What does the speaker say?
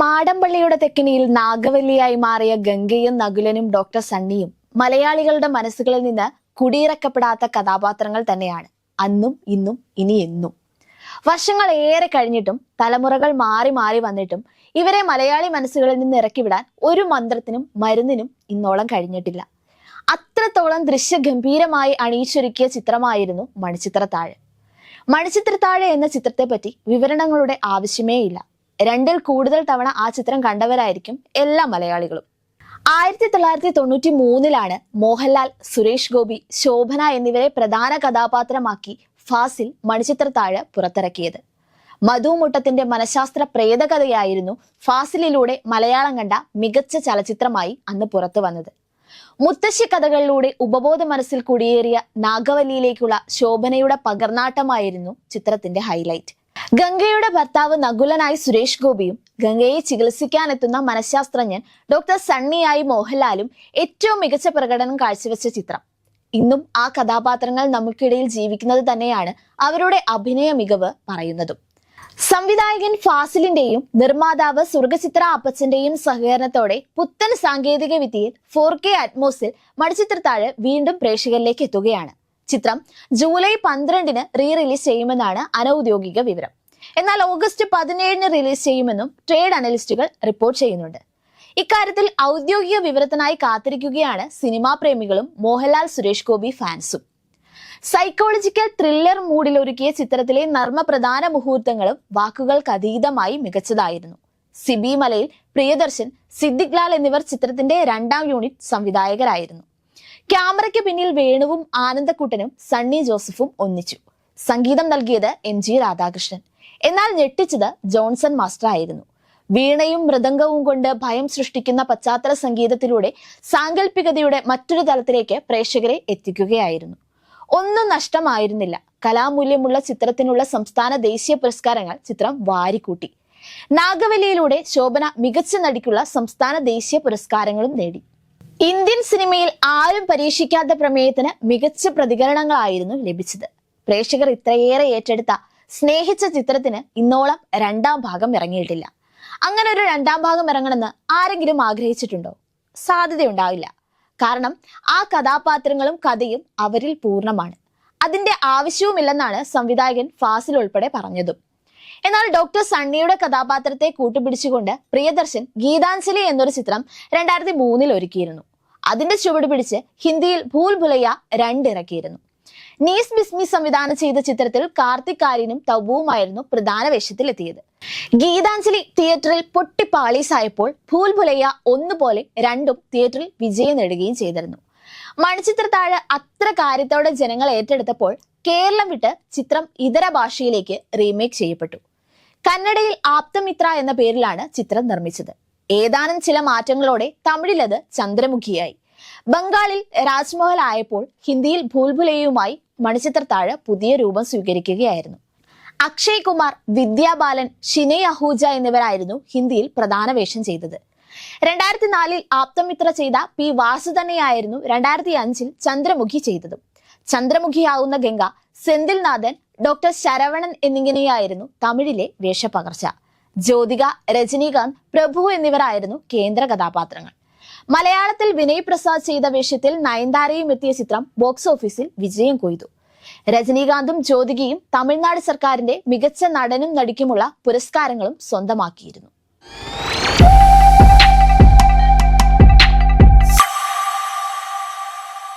മാടമ്പള്ളിയുടെ തെക്കിനിയിൽ നാഗവല്ലിയായി മാറിയ ഗംഗയും നകുലനും ഡോക്ടർ സണ്ണിയും മലയാളികളുടെ മനസ്സുകളിൽ നിന്ന് കുടിയിറക്കപ്പെടാത്ത കഥാപാത്രങ്ങൾ തന്നെയാണ്. അന്നും ഇന്നും ഇനി എന്നും. വർഷങ്ങൾ ഏറെ കഴിഞ്ഞിട്ടും തലമുറകൾ മാറി മാറി വന്നിട്ടും ഇവരെ മലയാളി മനസ്സുകളിൽ നിന്ന് ഇറക്കിവിടാൻ ഒരു മന്ത്രത്തിനും മരുന്നിനും ഇന്നോളം കഴിഞ്ഞിട്ടില്ല. അത്രത്തോളം ദൃശ്യഗംഭീരമായി അണിയിച്ചൊരുക്കിയ ചിത്രമായിരുന്നു മണിച്ചിത്രത്താഴ്. മണിച്ചിത്രത്താഴ് എന്ന ചിത്രത്തെപ്പറ്റി വിവരണങ്ങളുടെ ആവശ്യമേ ഇല്ല രണ്ടിൽ കൂടുതൽ തവണ ആ ചിത്രം കണ്ടവരായിരിക്കും എല്ലാ മലയാളികളും. ആയിരത്തി തൊള്ളായിരത്തി തൊണ്ണൂറ്റി മൂന്നിലാണ് മോഹൻലാൽ സുരേഷ് ഗോപി ശോഭന എന്നിവരെ പ്രധാന കഥാപാത്രമാക്കി ഫാസിൽ മണിച്ചിത്രത്താഴ് പുറത്തിറക്കിയത്. മധു മുട്ടത്തിന്റെ മനഃശാസ്ത്ര പ്രേതകഥയായിരുന്നു ഫാസിലിലൂടെ മലയാളം കണ്ട മികച്ച ചലച്ചിത്രമായി അന്ന് പുറത്തു വന്നത്. മുത്തശ്ശി കഥകളിലൂടെ ഉപബോധ മനസ്സിൽ കുടിയേറിയ നാഗവല്ലിയിലേക്കുള്ള ശോഭനയുടെ പകർന്നാട്ടമായിരുന്നു ചിത്രത്തിന്റെ ഹൈലൈറ്റ്. ഗംഗയുടെ ഭർത്താവ് നകുലനായി സുരേഷ് ഗോപിയും ഗംഗയെ ചികിത്സിക്കാനെത്തുന്ന മനഃശാസ്ത്രജ്ഞൻ ഡോക്ടർ സണ്ണിയായി മോഹൻലാലും ഏറ്റവും മികച്ച പ്രകടനം കാഴ്ചവെച്ച ചിത്രം. ഇന്നും ആ കഥാപാത്രങ്ങൾ നമുക്കിടയിൽ ജീവിക്കുന്നത് തന്നെയാണ് അവരുടെ അഭിനയ മികവ് പറയുന്നതും. സംവിധായകൻ ഫാസിലിന്റെയും നിർമ്മാതാവ് സുർഗചിത്ര അപ്പച്ചന്റെയും സഹകരണത്തോടെ പുത്തൻ സാങ്കേതിക വിദ്യയിൽ ഫോർ കെ അറ്റ്മോസിൽ മടിച്ചിത്രത്താഴ് വീണ്ടും പ്രേക്ഷകരിലേക്ക് എത്തുകയാണ്. ചിത്രം ജൂലൈ പന്ത്രണ്ടിന് റീ റിലീസ് ചെയ്യുമെന്നാണ് അനൌദ്യോഗിക വിവരം. എന്നാൽ ഓഗസ്റ്റ് പതിനേഴിന് റിലീസ് ചെയ്യുമെന്നും ട്രേഡ് അനലിസ്റ്റുകൾ റിപ്പോർട്ട് ചെയ്യുന്നുണ്ട്. ഇക്കാര്യത്തിൽ ഔദ്യോഗിക വിവരത്തിനായി കാത്തിരിക്കുകയാണ് സിനിമാ പ്രേമികളും മോഹൻലാൽ സുരേഷ് ഗോപി ഫാൻസും. സൈക്കോളജിക്കൽ ത്രില്ലർ മൂഡിൽ ഒരുക്കിയ ചിത്രത്തിലെ നർമ്മപ്രധാന മുഹൂർത്തങ്ങളും വാക്കുകൾക്ക് അതീതമായി മികച്ചതായിരുന്നു. സിബി മലയിൽ പ്രിയദർശൻ സിദ്ദിഖ് ലാൽ എന്നിവർ ചിത്രത്തിന്റെ രണ്ടാം യൂണിറ്റ് സംവിധായകരായിരുന്നു. ക്യാമറയ്ക്ക് പിന്നിൽ വേണുവും ആനന്ദക്കുട്ടനും സണ്ണി ജോസഫും ഒന്നിച്ചു. സംഗീതം നൽകിയത് എം ജി രാധാകൃഷ്ണൻ. എന്നാൽ ഞെട്ടിച്ചത് ജോൺസൺ മാസ്റ്റർ ആയിരുന്നു വീണയും മൃദംഗവും കൊണ്ട് ഭയം സൃഷ്ടിക്കുന്ന പശ്ചാത്തല സംഗീതത്തിലൂടെ സാങ്കല്പികതയുടെ മറ്റൊരു തലത്തിലേക്ക് പ്രേക്ഷകരെ എത്തിക്കുകയായിരുന്നു. ഒന്നും നഷ്ടമായിരുന്നില്ല. കലാമൂല്യമുള്ള ചിത്രത്തിനുള്ള സംസ്ഥാന ദേശീയ പുരസ്കാരങ്ങൾ ചിത്രം വാരിക്കൂട്ടി. നാഗവലിയിലൂടെ ശോഭന മികച്ച നടിക്കുള്ള സംസ്ഥാന ദേശീയ പുരസ്കാരങ്ങളും നേടി. ഇന്ത്യൻ സിനിമയിൽ ആരും പരീക്ഷിക്കാത്ത പ്രമേയത്തിന് മികച്ച പ്രതികരണങ്ങളായിരുന്നു ലഭിച്ചത്. പ്രേക്ഷകർ ഇത്രയേറെ ഏറ്റെടുത്ത സ്നേഹിച്ച ചിത്രത്തിന് ഇന്നോളം രണ്ടാം ഭാഗം ഇറങ്ങിയിട്ടില്ല. അങ്ങനെ ഒരു രണ്ടാം ഭാഗം ഇറങ്ങണമെന്ന് ആരെങ്കിലും ആഗ്രഹിച്ചിട്ടുണ്ടോ? സാധ്യതയുണ്ടാവില്ല. കാരണം ആ കഥാപാത്രങ്ങളും കഥയും അവരിൽ പൂർണമാണ്. അതിന്റെ ആവശ്യവുമില്ലെന്നാണ് സംവിധായകൻ ഫാസിൽ ഉൾപ്പെടെ പറഞ്ഞതും. എന്നാൽ ഡോക്ടർ സണ്ണിയുടെ കഥാപാത്രത്തെ കൂട്ടുപിടിച്ചുകൊണ്ട് പ്രിയദർശൻ ഗീതാഞ്ജലി എന്നൊരു ചിത്രം രണ്ടായിരത്തി മൂന്നിൽ ഒരുക്കിയിരുന്നു. അതിന്റെ ചുവട് പിടിച്ച് ഹിന്ദിയിൽ ഭൂൽ ഭുലയ്യ രണ്ടിറക്കിയിരുന്നു. നീസ് ബിസ്മി സംവിധാനം ചെയ്ത ചിത്രത്തിൽ കാർത്തിക് ആര്യനും തബുവുമായിരുന്നു പ്രധാന വേഷത്തിൽ എത്തിയത് ഗീതാഞ്ജലി തിയേറ്ററിൽ പൊട്ടിപ്പാളീസായപ്പോൾ ഭൂൽ ഭുലയ്യ ഒന്നുപോലെ രണ്ടും തിയേറ്ററിൽ വിജയം നേടുകയും ചെയ്തിരുന്നു. മണിച്ചിത്രത്താഴ് അത്ര കാര്യത്തോടെ ജനങ്ങൾ ഏറ്റെടുത്തപ്പോൾ കേരളം വിട്ട് ചിത്രം ഇതര ഭാഷയിലേക്ക് റീമേക്ക് ചെയ്യപ്പെട്ടു. കന്നഡയിൽ ആപ്തമിത്ര എന്ന പേരിലാണ് ചിത്രം നിർമ്മിച്ചത്. ഏതാനും ചില മാറ്റങ്ങളോടെ തമിഴിലത് ചന്ദ്രമുഖിയായി. ബംഗാളിൽ രാജ്മഹൽ ആയപ്പോൾ ഹിന്ദിയിൽ ഭൂൽഭുലയുമായി മണിച്ചിത്ര താഴ് പുതിയ രൂപം സ്വീകരിക്കുകയായിരുന്നു. അക്ഷയ് കുമാർ വിദ്യാബാലൻ ഷിനയ് അഹൂജ എന്നിവരായിരുന്നു ഹിന്ദിയിൽ പ്രധാന വേഷം ചെയ്തത്. രണ്ടായിരത്തി നാലിൽ ആപ്തമിത്ര ചെയ്ത പി വാസുതന്നെയായിരുന്നു രണ്ടായിരത്തി അഞ്ചിൽ ചന്ദ്രമുഖി ചെയ്തതും. ചന്ദ്രമുഖിയാവുന്ന ഗംഗ സെന്തിൽനാഥൻ ഡോക്ടർ ശരവണൻ എന്നിങ്ങനെയായിരുന്നു തമിഴിലെ വേഷപ്പകർച്ച. ജ്യോതിക രജനീകാന്ത് പ്രഭു എന്നിവരായിരുന്നു കേന്ദ്ര കഥാപാത്രങ്ങൾ. മലയാളത്തിൽ വിനയ് പ്രസാദ് ചെയ്ത വേഷത്തിൽ നയൻതാരയും എത്തിയ ചിത്രം ബോക്സ് ഓഫീസിൽ വിജയം കൊയ്തു. രജനീകാന്തും ജ്യോതികയും തമിഴ്നാട് സർക്കാരിന്റെ മികച്ച നടനും നടിക്കുമുള്ള പുരസ്കാരങ്ങളും സ്വന്തമാക്കിയിരുന്നു.